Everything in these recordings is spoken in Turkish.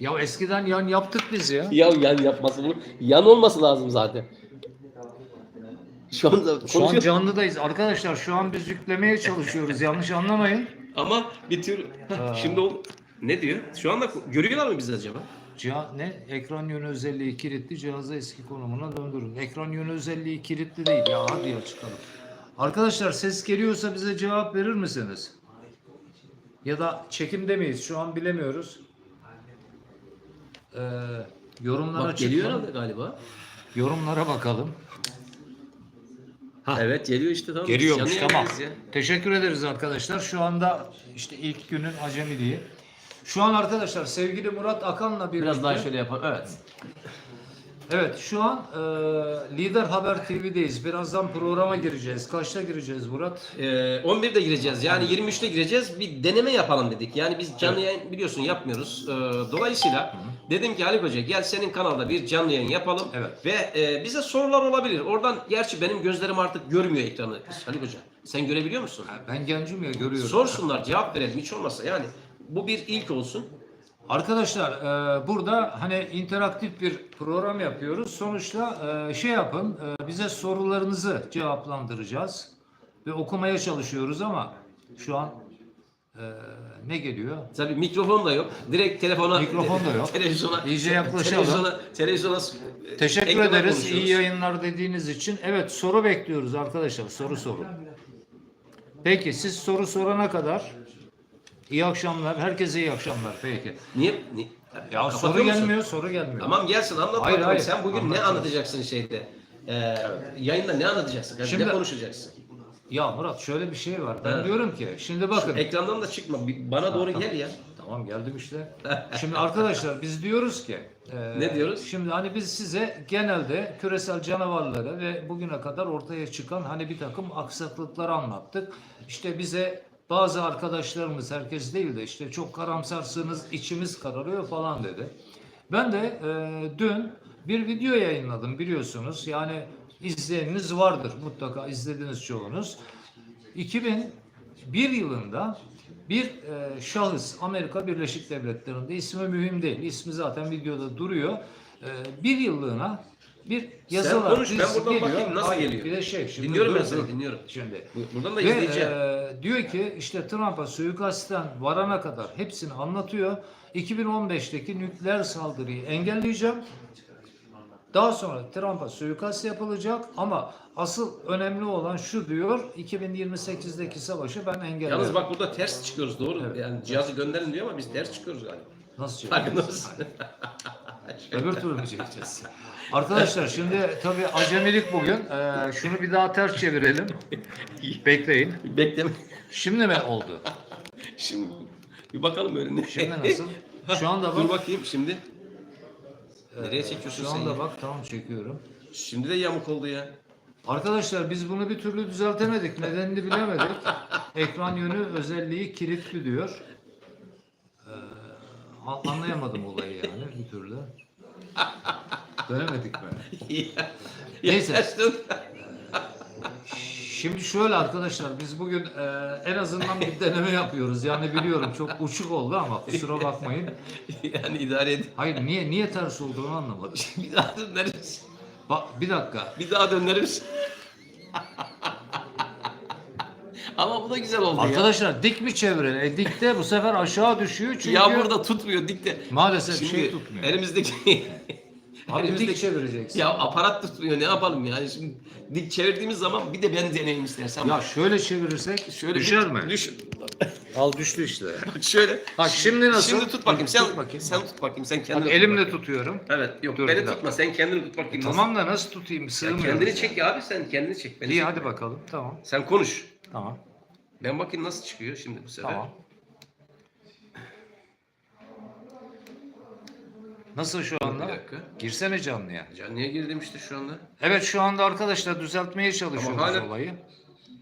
Ya eskiden yan yaptık biz ya. Ya yan yapması bunu. Yan olması lazım zaten. Şu anda Şu an canlıdayız. Arkadaşlar şu an biz yüklemeye çalışıyoruz. Yanlış anlamayın. Ama bir tür şimdi o ne diyor? Şu anda görüyorlar mı bizi acaba? Ciha- ne? Ekran yönü özelliği kilitli cihazı eski konumuna döndürün. Ekran yönü özelliği kilitli değil. Ya hadi ya çıkalım. Arkadaşlar ses geliyorsa bize cevap verir misiniz? Ya da çekimde miyiz? Şu an bilemiyoruz. Ee, yorumlara Bak geliyor herhalde galiba. Yorumlara bakalım. Ha. Evet geliyor işte tamam. Geliyormuş Canlı tamam. ya. Teşekkür ederiz arkadaşlar. Şu anda işte ilk günün acemiliği. Şu an arkadaşlar sevgili Murat Akan'la birlikte Biraz daha şöyle yapalım. Evet. Evet şu an e, Lider Haber TV'deyiz. Birazdan programa gireceğiz. Kaçta gireceğiz Murat? Ee, 11'de gireceğiz. Yani 23'te gireceğiz. Bir deneme yapalım dedik. Yani biz canlı yayın biliyorsun yapmıyoruz. Ee, dolayısıyla dedim ki Haluk Hoca gel senin kanalda bir canlı yayın yapalım. Evet. Ve e, bize sorular olabilir. Oradan gerçi benim gözlerim artık görmüyor ekranı. Haluk Hoca sen görebiliyor musun? Ben gencim ya görüyorum. Sorsunlar cevap verelim hiç olmazsa. Yani bu bir ilk olsun. Arkadaşlar e, burada hani interaktif bir program yapıyoruz. Sonuçta e, şey yapın e, bize sorularınızı cevaplandıracağız. Ve okumaya çalışıyoruz ama şu an e, ne geliyor? Tabii mikrofon da yok. Direkt telefona Mikrofon da yok. televizyona İyice yaklaşalım. Televizyona, televizyona Teşekkür ekrana ederiz konuşuyoruz. iyi yayınlar dediğiniz için. Evet soru bekliyoruz arkadaşlar. Soru sorun. Peki siz soru sorana kadar iyi akşamlar. Herkese iyi akşamlar. Peki. Niye? Ni- Ya Kapatıyor soru musun? gelmiyor, soru gelmiyor. Tamam gelsin anlat Hayır, bakalım. hayır. Sen bugün ne Anlatacağız. anlatacaksın şeyde? Ee, yayında ne anlatacaksın? Yani Şimdi- ne konuşacaksın? Ya Murat şöyle bir şey var. Ben Evet. diyorum ki şimdi bakın. Ekrandan da çıkma. bir Bana doğru gel ya. Tamam geldim işte. Şimdi arkadaşlar biz diyoruz ki e, Ne diyoruz? Şimdi hani biz size genelde küresel canavarları ve bugüne kadar ortaya çıkan hani bir takım aksaklıkları anlattık. İşte bize bazı arkadaşlarımız herkes değil de işte çok karamsarsınız içimiz kararıyor falan dedi. Ben de e, dün bir video yayınladım biliyorsunuz. Yani izleyeniniz vardır mutlaka izlediniz çoğunuz. 2001 yılında bir e, şahıs Amerika Birleşik Devletleri'nde ismi mühim değil. İsmi zaten videoda duruyor. E, bir yıllığına bir yazılar konuş, ben dizisi buradan bakayım nasıl Hayır, geliyor. Bir de şey şimdi Dinliyorum dur, ben seni, dur. dinliyorum. Şimdi Bu- Buradan da ve izleyeceğim. e, diyor ki işte Trump'a suikastten varana kadar hepsini anlatıyor. 2015'teki nükleer saldırıyı engelleyeceğim. Daha sonra Trump'a suikast yapılacak ama asıl önemli olan şu diyor 2028'deki savaşı ben engellerim. Yalnız bak burada ters çıkıyoruz doğru. Yani cihazı gönderin diyor ama biz ters çıkıyoruz galiba. Nasıl? Farkında mısın? Öbür türlü mü çekeceğiz? Arkadaşlar şimdi tabii acemilik bugün. Ee, şunu bir daha ters çevirelim. Bekleyin. Bekleme. Şimdi mi oldu? Şimdi bir bakalım öyle ne. Şimdi nasıl? Şu anda Dur bak. bakayım şimdi. Nereye çekiyorsun Şu sen anda ya? bak tam çekiyorum. Şimdi de yamuk oldu ya. Arkadaşlar biz bunu bir türlü düzeltemedik. Nedenini bilemedik. Ekran yönü özelliği kilitli diyor. Ee, anlayamadım olayı yani bir türlü. Dönemedik mi? Neyse. Şimdi şöyle arkadaşlar biz bugün e, en azından bir deneme yapıyoruz. Yani biliyorum çok uçuk oldu ama kusura bakmayın. yani idare edin. Hayır niye niye ters olduğunu anlamadım. Bir daha döneriz. Bak bir dakika. Bir daha döneriz. Ama bu da güzel oldu Arkadaşlar dik mi çevirelim? E, dikte bu sefer aşağı düşüyor çünkü ya. Ya burada tutmuyor dikte. maalesef Şimdi şey tutmuyor. elimizdeki Abi dik çevireceksin. ya aparat tutmuyor ne yapalım yani şimdi dik çevirdiğimiz zaman bir de ben deneyim istersen. Ya şöyle çevirirsek şöyle düşer mi? Düş. Al düştü işte. Bak şöyle. Ha şimdi nasıl? Şimdi tut bakayım. Sen Tut bakayım. sen tut bakayım. Sen Bak, kendini tut elimle bakayım. tutuyorum. Evet yok Dur, beni dakika. tutma. Sen kendini tut bakayım. nasıl? Tamam da nasıl tutayım? Ya Sığmıyor. kendini çek ya abi sen kendini çek. Beni İyi çek. hadi bakalım. Tamam. Sen konuş. Tamam. Ben bakayım nasıl çıkıyor şimdi bu sefer. Tamam. Nasıl şu anda? Bir dakika. Girsene canlıya. Canlıya girdim işte şu anda. Evet şu anda arkadaşlar düzeltmeye çalışıyoruz Ama hala- olayı.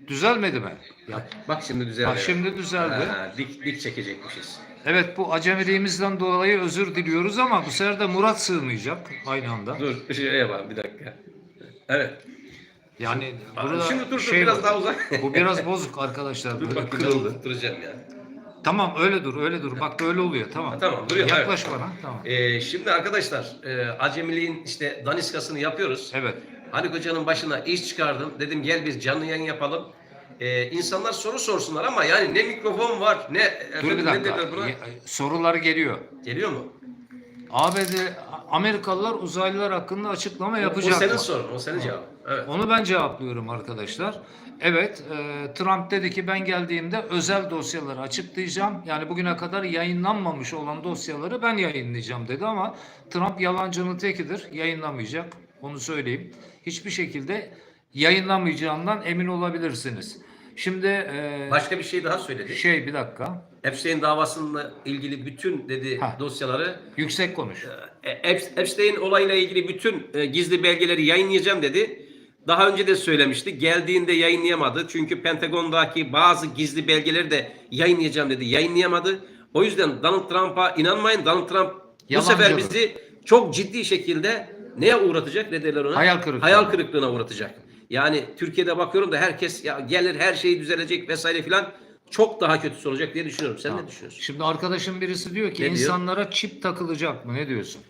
Düzelmedi mi? Ya bak şimdi düzeldi. Bak şimdi düzeldi. Ha, dik dik çekecekmişiz. Evet bu acemiliğimizden dolayı özür diliyoruz ama bu sefer de Murat sığmayacak aynı anda. Dur şey yapalım bir dakika. Evet. Yani burada şimdi dur dur şey biraz var. daha uzak. Bu biraz bozuk arkadaşlar. dur Böyle bak kırıldı. kırıldı. Tutturacağım ya. Tamam öyle dur öyle dur. Bak böyle oluyor tamam. Ha, tamam, duruyor, Yaklaş bana. Tamam. Ee, şimdi arkadaşlar e, acemiliğin işte daniskasını yapıyoruz. Evet. Haluk Hoca'nın başına iş çıkardım. Dedim gel biz canlı yayın yapalım. Ee, insanlar soru sorsunlar ama yani ne mikrofon var ne Dur efendim, bir ne dakika. derler buna? Sorular geliyor. Geliyor mu? ABD Amerikalılar uzaylılar hakkında açıklama O yapacak. senin mı? sorun, o senin cevabın. Evet. Onu ben cevaplıyorum arkadaşlar. Evet, e, Trump dedi ki ben geldiğimde özel dosyaları açıklayacağım. Yani bugüne kadar yayınlanmamış olan dosyaları ben yayınlayacağım dedi ama Trump yalancının tekidir. Yayınlamayacak. Onu söyleyeyim. Hiçbir şekilde yayınlamayacağından emin olabilirsiniz. Şimdi e, Başka bir şey daha söyledi. şey bir dakika. Epstein davasıyla ilgili bütün dedi Ha. dosyaları Yüksek konuş. e, Ep- Epstein olayla ilgili bütün e, gizli belgeleri yayınlayacağım dedi. Daha önce de söylemişti. Geldiğinde yayınlayamadı. Çünkü Pentagon'daki bazı gizli belgeleri de yayınlayacağım dedi. Yayınlayamadı. O yüzden Donald Trump'a inanmayın. Donald Trump bu sefer bizi çok ciddi şekilde neye uğratacak? Ne derler ona? Hayal kırıklığına. Hayal kırıklığına uğratacak. Yani Türkiye'de bakıyorum da herkes ya gelir her şey düzelecek vesaire filan çok daha kötüsü olacak diye düşünüyorum. Sen ne düşünüyorsun? Şimdi arkadaşım birisi diyor ki Ne diyor? insanlara çip takılacak mı? Ne diyorsun?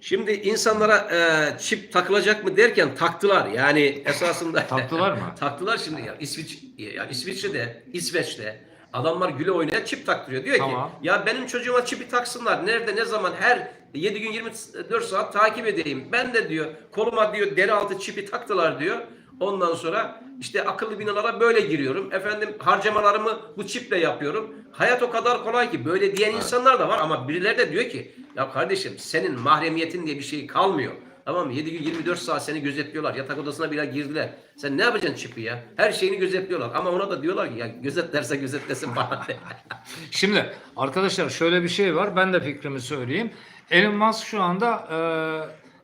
Şimdi insanlara e, çip takılacak mı derken taktılar. Yani esasında Taktılar mı? taktılar şimdi ya İsviç ya İsviçre'de, İsveç'te adamlar güle oynaya çip taktırıyor. Diyor Tamam. ki ya benim çocuğuma çipi taksınlar. Nerede ne zaman her 7 gün 24 saat takip edeyim. Ben de diyor koluma diyor deri altı çipi taktılar diyor. Ondan sonra işte akıllı binalara böyle giriyorum. Efendim harcamalarımı bu çiple yapıyorum. Hayat o kadar kolay ki böyle diyen insanlar da var ama birileri de diyor ki ya kardeşim senin mahremiyetin diye bir şey kalmıyor. Tamam mı? 7 gün 24 saat seni gözetliyorlar. Yatak odasına bile girdiler. Sen ne yapacaksın çipi ya? Her şeyini gözetliyorlar. Ama ona da diyorlar ki ya gözetlerse gözetlesin bana. Şimdi arkadaşlar şöyle bir şey var. Ben de fikrimi söyleyeyim. Elon Musk şu anda e,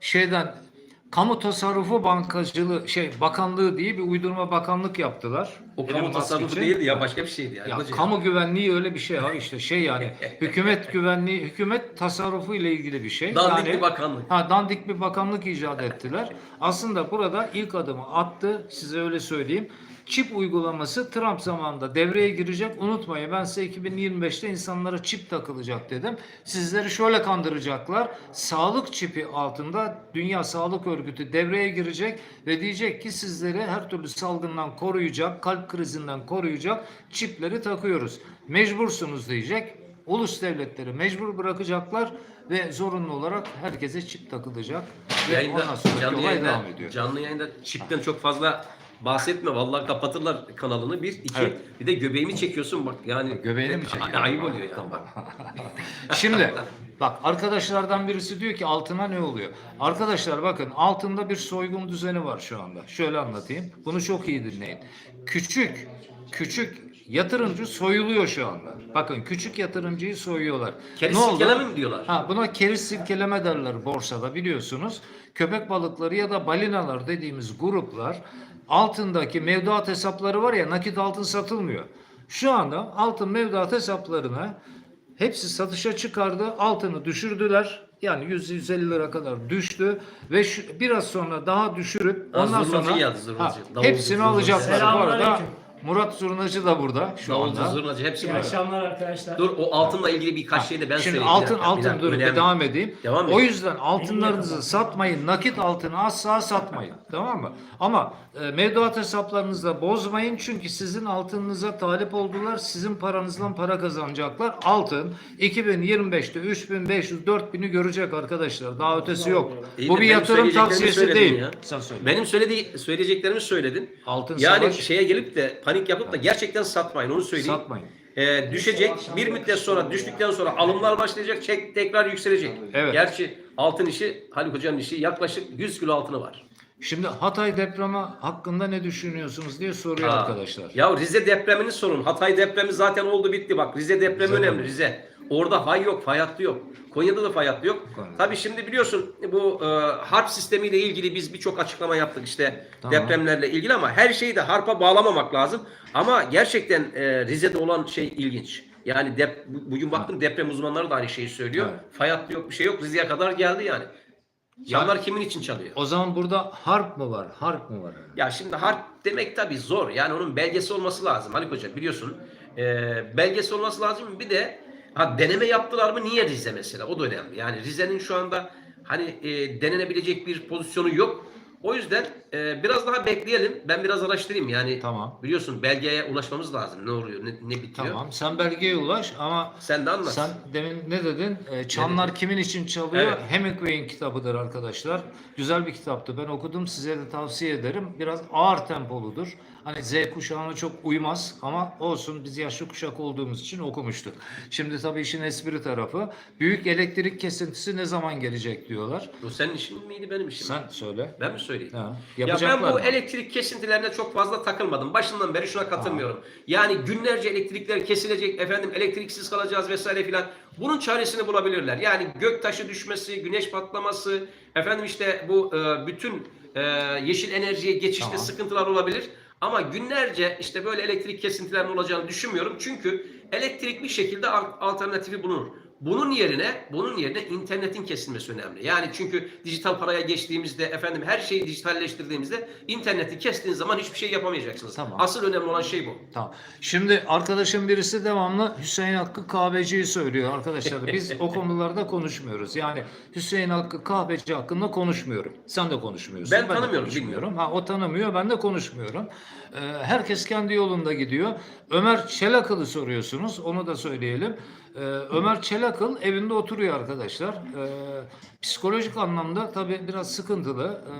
şeyden kamu tasarrufu bankacılığı şey bakanlığı diye bir uydurma bakanlık yaptılar. o kamu tasarrufu için. değildi ya başka bir şeydi. Ya. Ya kamu güvenliği öyle bir şey ha işte şey yani hükümet güvenliği hükümet tasarrufu ile ilgili bir şey. Dandik yani, bir bakanlık. Ha dandik bir bakanlık icat ettiler. Aslında burada ilk adımı attı size öyle söyleyeyim. Çip uygulaması Trump zamanında devreye girecek. Unutmayın ben size 2025'te insanlara çip takılacak dedim. Sizleri şöyle kandıracaklar. Sağlık çipi altında Dünya Sağlık Örgütü devreye girecek ve diyecek ki sizleri her türlü salgından koruyacak, kalp krizinden koruyacak çipleri takıyoruz. Mecbursunuz diyecek. Ulus devletleri mecbur bırakacaklar ve zorunlu olarak herkese çip takılacak. Ve Yayında, ondan sonra canlı olay yayında, devam ediyor. canlı yayında çipten çok fazla bahsetme. Vallahi kapatırlar kanalını. Bir, iki. Evet. Bir de göbeğimi çekiyorsun bak yani. Göbeğini mi çekiyorsun? Ayıp oluyor yani bak. Şimdi bak arkadaşlardan birisi diyor ki altına ne oluyor? Arkadaşlar bakın altında bir soygun düzeni var şu anda. Şöyle anlatayım. Bunu çok iyi dinleyin. Küçük küçük yatırımcı soyuluyor şu anda. Bakın küçük yatırımcıyı soyuyorlar. Keriz Ne oldu? silkeleme mi diyorlar? Ha, buna keriz silkeleme derler borsada biliyorsunuz. Köpek balıkları ya da balinalar dediğimiz gruplar altındaki mevduat hesapları var ya nakit altın satılmıyor. Şu anda altın mevduat hesaplarına hepsi satışa çıkardı. Altını düşürdüler. Yani 100-150 lira kadar düştü ve şu, biraz sonra daha düşürüp ondan sonra ha, hepsini alacaklar. Bu arada. Murat Zurnacı da burada şu Davulcu, anda. zurnacı hepsi İyi burada. akşamlar arkadaşlar. Dur o altınla ilgili birkaç şey de ben Şimdi söyleyeyim. altın Bir dakika, bir altın dakika, dur bir önemli. devam edeyim. Devam o yüzden altınlarınızı satmayın. Nakit altını asla satmayın. Tamam mı? Ama e, mevduat hesaplarınızda bozmayın çünkü sizin altınınıza talip oldular. Sizin paranızdan para kazanacaklar. Altın 2025'te 3500 4000'i görecek arkadaşlar. Daha ötesi yok. İyi Bu de bir benim yatırım söyleyeceklerimi tavsiyesi söyledin değil. ya. Sen söyle. Benim söylediği söyleyeceklerimi söyledin. Altın yani savaş- şeye gelip de panik yapıp da gerçekten satmayın onu söyleyeyim. Satmayın. Ee, düşecek. Bir müddet sonra düştükten sonra alımlar başlayacak. Çek tekrar yükselecek. Evet. Gerçi altın işi Haluk Hoca'nın işi yaklaşık 100 kilo altını var. Şimdi Hatay depremi hakkında ne düşünüyorsunuz diye soruyor Ha. arkadaşlar. Ya Rize depremini sorun. Hatay depremi zaten oldu bitti bak. Rize depremi Rize önemli mi? Rize. Orada fay yok, fay hattı yok. Konya'da da fay hattı yok. Konya'da. Tabii şimdi biliyorsun bu e, harp sistemiyle ilgili biz birçok açıklama yaptık işte Tamam. depremlerle ilgili ama her şeyi de harpa bağlamamak lazım. Ama gerçekten e, Rize'de olan şey ilginç. Yani dep, bu- bugün baktım deprem uzmanları da aynı şeyi söylüyor. Evet. Fay hattı yok, bir şey yok. Rize'ye kadar geldi yani. Yanlar kimin için çalıyor? O zaman burada harp mı var? Harp mı var? Ya şimdi harp demek tabii zor. Yani onun belgesi olması lazım. Haluk Hoca biliyorsun e, belgesi olması lazım. Bir de ha, deneme yaptılar mı? Niye Rize mesela? O da önemli. Yani Rize'nin şu anda hani e, denenebilecek bir pozisyonu yok. O yüzden e, biraz daha bekleyelim. Ben biraz araştırayım. Yani Tamam. biliyorsun belgeye ulaşmamız lazım. Ne oluyor? Ne, ne bitiyor? Tamam. Sen belgeye ulaş ama Sen de anlat. Sen demin ne dedin? Ee, Çanlar kimin için çalıyor? Evet. Hemingway'in kitabıdır arkadaşlar. Güzel bir kitaptı. Ben okudum. Size de tavsiye ederim. Biraz ağır tempoludur. Hani Z kuşağına çok uymaz ama olsun biz yaşlı kuşak olduğumuz için okumuştuk. Şimdi tabii işin espri tarafı. Büyük elektrik kesintisi ne zaman gelecek diyorlar. Bu senin işin miydi benim işim? mi? Sen söyle. Ben mi söyleyeyim? Ha, Ya ben bu mı? elektrik kesintilerine çok fazla takılmadım. Başından beri şuna katılmıyorum. Yani günlerce elektrikler kesilecek, efendim elektriksiz kalacağız vesaire filan. Bunun çaresini bulabilirler. Yani gök taşı düşmesi, güneş patlaması, efendim işte bu e, bütün e, yeşil enerjiye geçişte Tamam. sıkıntılar olabilir. Ama günlerce işte böyle elektrik kesintilerinin olacağını düşünmüyorum. Çünkü elektrik bir şekilde al- alternatifi bulunur. Bunun yerine bunun yerine internetin kesilmesi önemli. Yani çünkü dijital paraya geçtiğimizde efendim her şeyi dijitalleştirdiğimizde interneti kestiğiniz zaman hiçbir şey yapamayacaksınız. Tamam. Asıl önemli olan şey bu. Tamam. Şimdi arkadaşım birisi devamlı Hüseyin Hakkı Kahveci'yi söylüyor arkadaşlar. Biz o konularda konuşmuyoruz. Yani Hüseyin Hakkı Kahveci hakkında konuşmuyorum. Sen de konuşmuyorsun. Ben de tanımıyorum, konuşmuyorum. Ha o tanımıyor, ben de konuşmuyorum. Ee, herkes kendi yolunda gidiyor. Ömer Çelakıl'ı soruyorsunuz. Onu da söyleyelim. Ee, Ömer Çelakıl evinde oturuyor arkadaşlar. Ee, psikolojik anlamda tabii biraz sıkıntılı. Ee,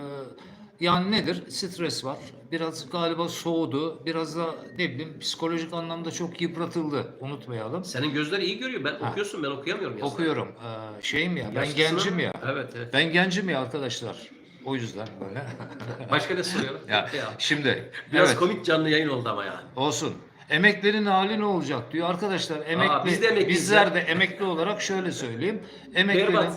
yani nedir? Stres var. Biraz galiba soğudu. Biraz da ne bileyim psikolojik anlamda çok yıpratıldı. Unutmayalım. Senin gözler iyi görüyor. Ben okuyorsun ben okuyamıyorum. yazıları. Okuyorum. Ee, şeyim ya. Ben Yaşlısın gencim ama- ya. Evet evet. Ben gencim ya arkadaşlar. O yüzden böyle. Başka ne soruyorum? ya, şimdi Biraz evet komik canlı yayın oldu ama yani. olsun. Emeklerin hali ne olacak diyor. Arkadaşlar emekli biz de emekliyiz bizler de emekli olarak şöyle söyleyeyim. Berbat.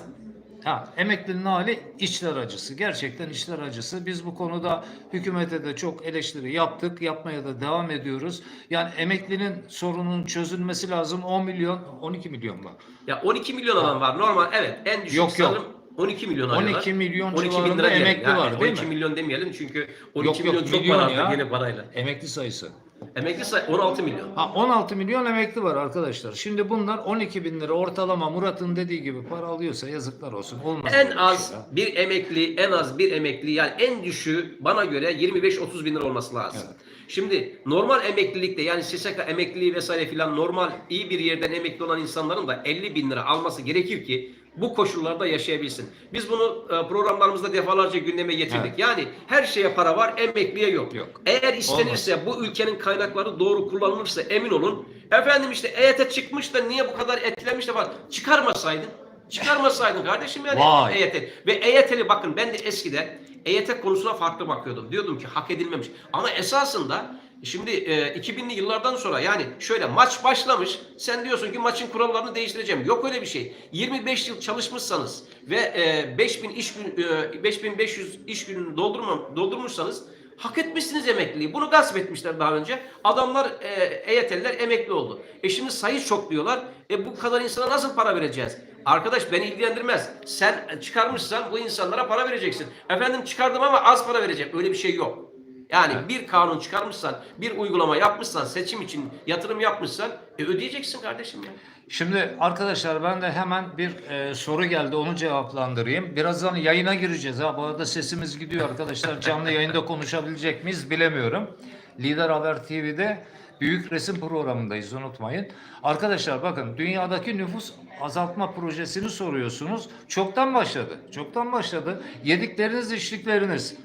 Ha, emeklinin hali içler acısı. Gerçekten içler acısı. Biz bu konuda hükümete de çok eleştiri yaptık. Yapmaya da devam ediyoruz. Yani emeklinin sorunun çözülmesi lazım. 10 milyon, 12 milyon mu? Ya 12 milyon alan var. Normal evet en düşük Yok, yok. sanırım 12 milyon 12 alıyorlar. milyon 12 bin civarında lira diyelim. emekli var, değil 12 mi? milyon demeyelim çünkü 12 Yok, yok, milyon çok milyon para ya. yine parayla. Emekli sayısı. Emekli say 16 milyon. Ha 16 milyon emekli var arkadaşlar. Şimdi bunlar 12 bin lira ortalama Murat'ın dediği gibi para alıyorsa yazıklar olsun. Olmaz En az şey bir emekli, en az bir emekli yani en düşüğü bana göre 25-30 bin lira olması lazım. Evet. Şimdi normal emeklilikte yani SSK emekliliği vesaire filan normal iyi bir yerden emekli olan insanların da 50 bin lira alması gerekir ki bu koşullarda yaşayabilsin. Biz bunu e, programlarımızda defalarca gündeme getirdik. Evet. Yani her şeye para var, emekliye yok. Yok. Eğer istenirse bu ülkenin kaynakları doğru kullanılırsa emin olun. Efendim işte EYT çıkmış da niye bu kadar etkilenmiş de falan. Çıkarmasaydın. Çıkarmasaydın kardeşim yani Vay. EYT. Ve EYT'li bakın ben de eskiden EYT konusuna farklı bakıyordum. Diyordum ki hak edilmemiş. Ama esasında şimdi e, 2000'li yıllardan sonra yani şöyle maç başlamış. Sen diyorsun ki maçın kurallarını değiştireceğim. Yok öyle bir şey. 25 yıl çalışmışsanız ve e, 5000 iş gün e, 5500 iş gününü doldurma, doldurmuşsanız Hak etmişsiniz emekliliği. Bunu gasp etmişler daha önce. Adamlar e, EYT'liler emekli oldu. E şimdi sayı çok diyorlar. E bu kadar insana nasıl para vereceğiz? Arkadaş beni ilgilendirmez. Sen çıkarmışsan bu insanlara para vereceksin. Efendim çıkardım ama az para vereceğim. Öyle bir şey yok. Yani bir kanun çıkarmışsan, bir uygulama yapmışsan, seçim için yatırım yapmışsan e ödeyeceksin kardeşim ya. Şimdi arkadaşlar ben de hemen bir e, soru geldi onu cevaplandırayım. Birazdan yayına gireceğiz ha. Bu arada sesimiz gidiyor arkadaşlar. Canlı yayında konuşabilecek miyiz bilemiyorum. Lider Haber TV'de büyük resim programındayız unutmayın. Arkadaşlar bakın dünyadaki nüfus azaltma projesini soruyorsunuz. Çoktan başladı. Çoktan başladı. Yedikleriniz, içtikleriniz.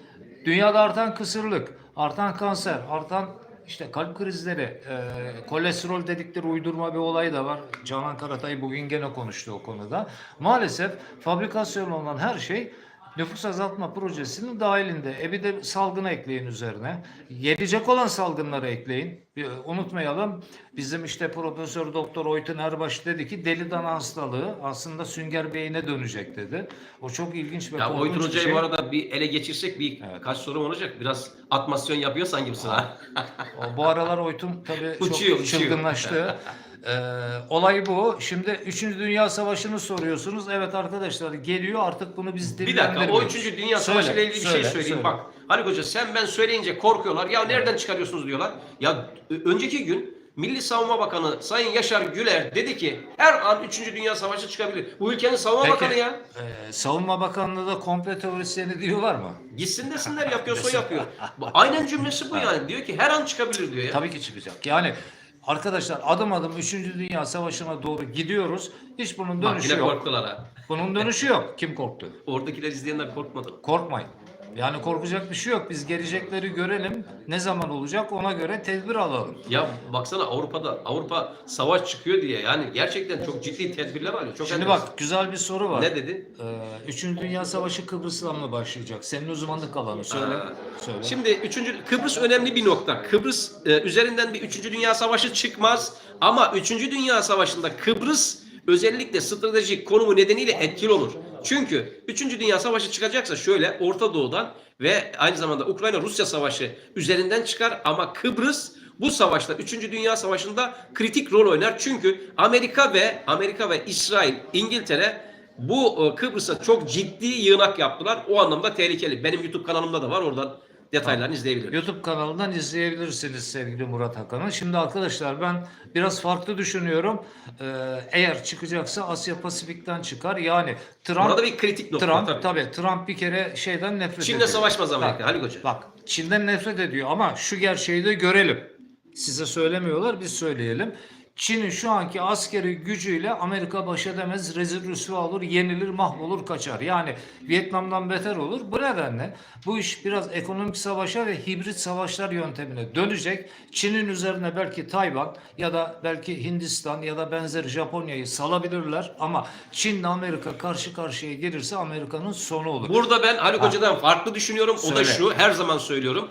Dünyada artan kısırlık, artan kanser, artan işte kalp krizleri, e, kolesterol dedikleri uydurma bir olay da var. Canan Karatay bugün gene konuştu o konuda. Maalesef fabrikasyon olan her şey nüfus azaltma projesinin dahilinde. E bir de salgını ekleyin üzerine. Gelecek olan salgınları ekleyin. Bir, unutmayalım bizim işte Profesör Doktor Oytun Erbaş dedi ki deli dana hastalığı aslında sünger beyine dönecek dedi. O çok ilginç ve Ya Oytun Hoca'yı şey. bu arada bir ele geçirsek bir Evet. kaç sorum olacak. Biraz atmasyon yapıyor sanki bu sıra. Bu aralar Oytun tabii Uçuyor, çok uçuyor. çılgınlaştı. Ee, olay bu. Şimdi 3. Dünya Savaşı'nı soruyorsunuz. Evet arkadaşlar geliyor artık bunu biz Bir dakika o dillendirmiyoruz. 3. Dünya Savaşı ile ilgili bir şey söyle, söyleyeyim. söyle. Bak Haluk Hoca sen ben söyleyince korkuyorlar. Ya nereden çıkarıyorsunuz diyorlar. Ya önceki gün Milli Savunma Bakanı Sayın Yaşar Güler dedi ki her an 3. Dünya Savaşı çıkabilir. Bu ülkenin savunma Peki, bakanı ya. e, Savunma Bakanlığı da komplo teorisyeni diyorlar mı? Gitsin desinler yapıyorsa yapıyor. Aynen cümlesi bu yani. Diyor ki her an çıkabilir diyor ya. Tabii ki çıkacak. Yani arkadaşlar adım adım 3. Dünya Savaşı'na doğru gidiyoruz. Hiç bunun Bak dönüşü yine yok. korktular ha. Bunun dönüşü yok. Kim korktu? Oradakiler izleyenler korkmadı. Korkmayın. Yani korkacak bir şey yok. Biz gelecekleri görelim. Ne zaman olacak ona göre tedbir alalım. Ya baksana Avrupa'da Avrupa savaş çıkıyor diye yani gerçekten çok ciddi tedbirler alıyor. Çok Şimdi enteresan. bak güzel bir soru var. ne dedi? Ee, Üçüncü Dünya Savaşı Kıbrıs'la mı başlayacak? Senin uzmanlık alanı söyle. Ha. söyle. Şimdi üçüncü Kıbrıs önemli bir nokta. Kıbrıs e, üzerinden bir üçüncü dünya savaşı çıkmaz ama üçüncü dünya savaşında Kıbrıs özellikle stratejik konumu nedeniyle etkili olur. Çünkü üçüncü dünya savaşı çıkacaksa şöyle Orta Doğu'dan ve aynı zamanda Ukrayna-Rusya savaşı üzerinden çıkar ama Kıbrıs bu savaşta 3. Dünya Savaşı'nda kritik rol oynar. Çünkü Amerika ve Amerika ve İsrail, İngiltere bu e, Kıbrıs'a çok ciddi yığınak yaptılar. O anlamda tehlikeli. Benim YouTube kanalımda da var. Oradan detaylarını izleyebilirsiniz. YouTube kanalından izleyebilirsiniz sevgili Murat Hakan'ı. Şimdi arkadaşlar ben biraz farklı düşünüyorum. Ee, eğer çıkacaksa Asya Pasifik'ten çıkar. Yani Trump Orada bir kritik nokta Trump tabii. tabii. Trump bir kere şeyden nefret Çin'le ediyor. savaşmaz Amerika, Bak, Haluk Hoca. Bak Çin'den nefret ediyor ama şu gerçeği de görelim. Size söylemiyorlar biz söyleyelim. Çin'in şu anki askeri gücüyle Amerika baş edemez, rezil rüsva olur, yenilir, mahvolur, kaçar. Yani Vietnam'dan beter olur. Bu nedenle bu iş biraz ekonomik savaşa ve hibrit savaşlar yöntemine dönecek. Çin'in üzerine belki Tayvan ya da belki Hindistan ya da benzeri Japonya'yı salabilirler ama Çin'le Amerika karşı karşıya gelirse Amerika'nın sonu olur. Burada ben Haluk Hoca'dan farklı düşünüyorum. O da Söyle. şu, her zaman söylüyorum.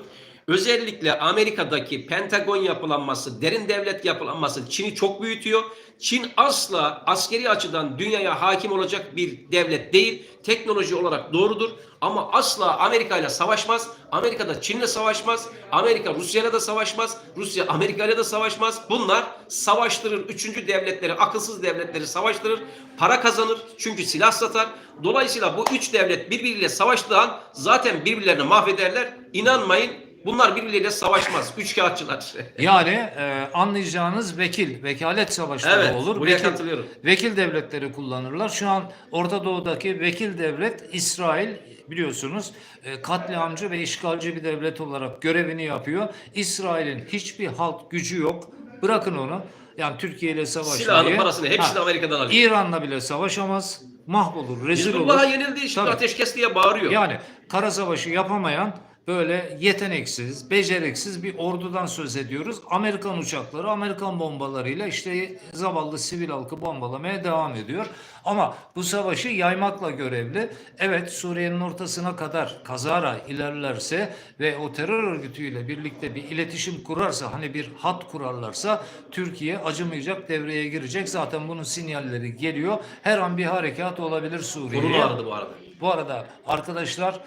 Özellikle Amerika'daki Pentagon yapılanması, derin devlet yapılanması Çin'i çok büyütüyor. Çin asla askeri açıdan dünyaya hakim olacak bir devlet değil. Teknoloji olarak doğrudur. Ama asla Amerika ile savaşmaz. Amerika da Çin'le savaşmaz. Amerika Rusya'yla da savaşmaz. Rusya Amerika ile de savaşmaz. Bunlar savaştırır. Üçüncü devletleri, akılsız devletleri savaştırır. Para kazanır. Çünkü silah satar. Dolayısıyla bu üç devlet birbiriyle savaştığı an zaten birbirlerini mahvederler. İnanmayın bunlar birbirleriyle savaşmaz. Üç kağıtçılar. Yani e, anlayacağınız vekil, vekalet savaşları Evet, olur. buraya vekil, katılıyorum. Vekil devletleri kullanırlar. Şu an Orta Doğu'daki vekil devlet İsrail biliyorsunuz e, katliamcı ve işgalci bir devlet olarak görevini yapıyor. İsrail'in hiçbir halk gücü yok. Bırakın onu. Yani Türkiye ile savaşmayı. Silahını, parasını hepsini Ha, Amerika'dan alıyor. İran'la bile savaşamaz. Mahvolur, rezil olur. Hizbullah'a yenildi şimdi Tabii. ateşkes diye bağırıyor. Yani kara savaşı yapamayan böyle yeteneksiz, beceriksiz bir ordudan söz ediyoruz. Amerikan uçakları, Amerikan bombalarıyla işte zavallı sivil halkı bombalamaya devam ediyor. Ama bu savaşı yaymakla görevli. Evet Suriye'nin ortasına kadar kazara ilerlerse ve o terör örgütüyle birlikte bir iletişim kurarsa hani bir hat kurarlarsa Türkiye acımayacak devreye girecek. Zaten bunun sinyalleri geliyor. Her an bir harekat olabilir Suriye'ye. Burnu ağrıdı bu arada. Bu arada arkadaşlar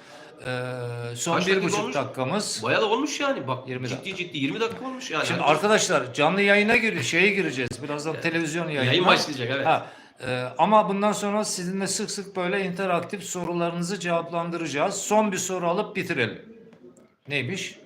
eee, son Kaç bir dakika buçuk olmuş? dakikamız. Bayağı da olmuş yani. Bak 20 ciddi ciddi 20 dakika olmuş yani. Şimdi arkadaşlar canlı yayına gir şeye gireceğiz. Birazdan televizyon yayını. Yayın başlayacak, evet. Ha, eee, ama bundan sonra sizinle sık sık böyle interaktif sorularınızı cevaplandıracağız. Son bir soru alıp bitirelim. Neymiş?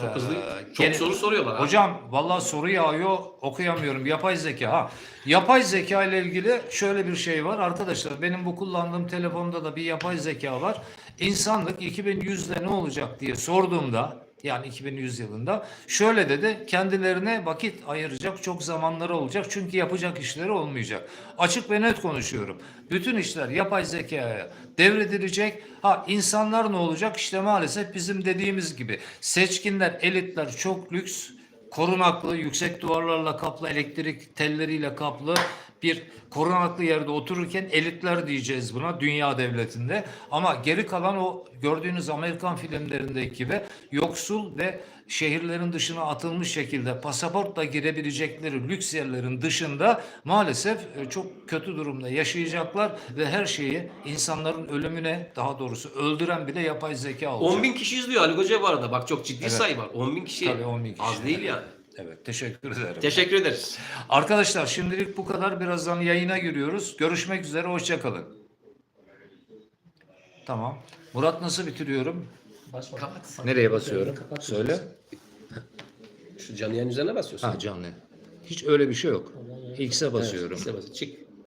Çok hızlı. Ee, Çok gene- soru soruyorlar. ha. Hocam vallahi soru yağıyor okuyamıyorum. Yapay zeka ha. Yapay zeka ile ilgili şöyle bir şey var arkadaşlar. Benim bu kullandığım telefonda da bir yapay zeka var. İnsanlık 2100'de ne olacak diye sorduğumda yani 2100 yılında şöyle dedi kendilerine vakit ayıracak çok zamanları olacak çünkü yapacak işleri olmayacak. Açık ve net konuşuyorum. Bütün işler yapay zekaya devredilecek. Ha insanlar ne olacak? İşte maalesef bizim dediğimiz gibi seçkinler, elitler çok lüks, korunaklı, yüksek duvarlarla kaplı, elektrik telleriyle kaplı bir korunaklı yerde otururken elitler diyeceğiz buna dünya devletinde. Ama geri kalan o gördüğünüz Amerikan filmlerindeki gibi yoksul ve şehirlerin dışına atılmış şekilde pasaportla girebilecekleri lüks yerlerin dışında maalesef e, çok kötü durumda yaşayacaklar ve her şeyi insanların ölümüne daha doğrusu öldüren bile yapay zeka olacak. 10 bin kişi izliyor Ali Hoca bu arada. Bak çok ciddi sayı var. 10 bin kişi. Tabii 10 bin kişi. Az değil yani. Evet teşekkür ederim. Teşekkür ederiz. Arkadaşlar şimdilik bu kadar. Birazdan yayına giriyoruz. Görüşmek üzere. Hoşçakalın. Tamam. Murat nasıl bitiriyorum? Nereye basıyorum? Söyle. Şu canlı yayın üzerine basıyorsun. Ha canlı. Hiç öyle bir şey yok. X'e basıyorum. X'e basın. Çık.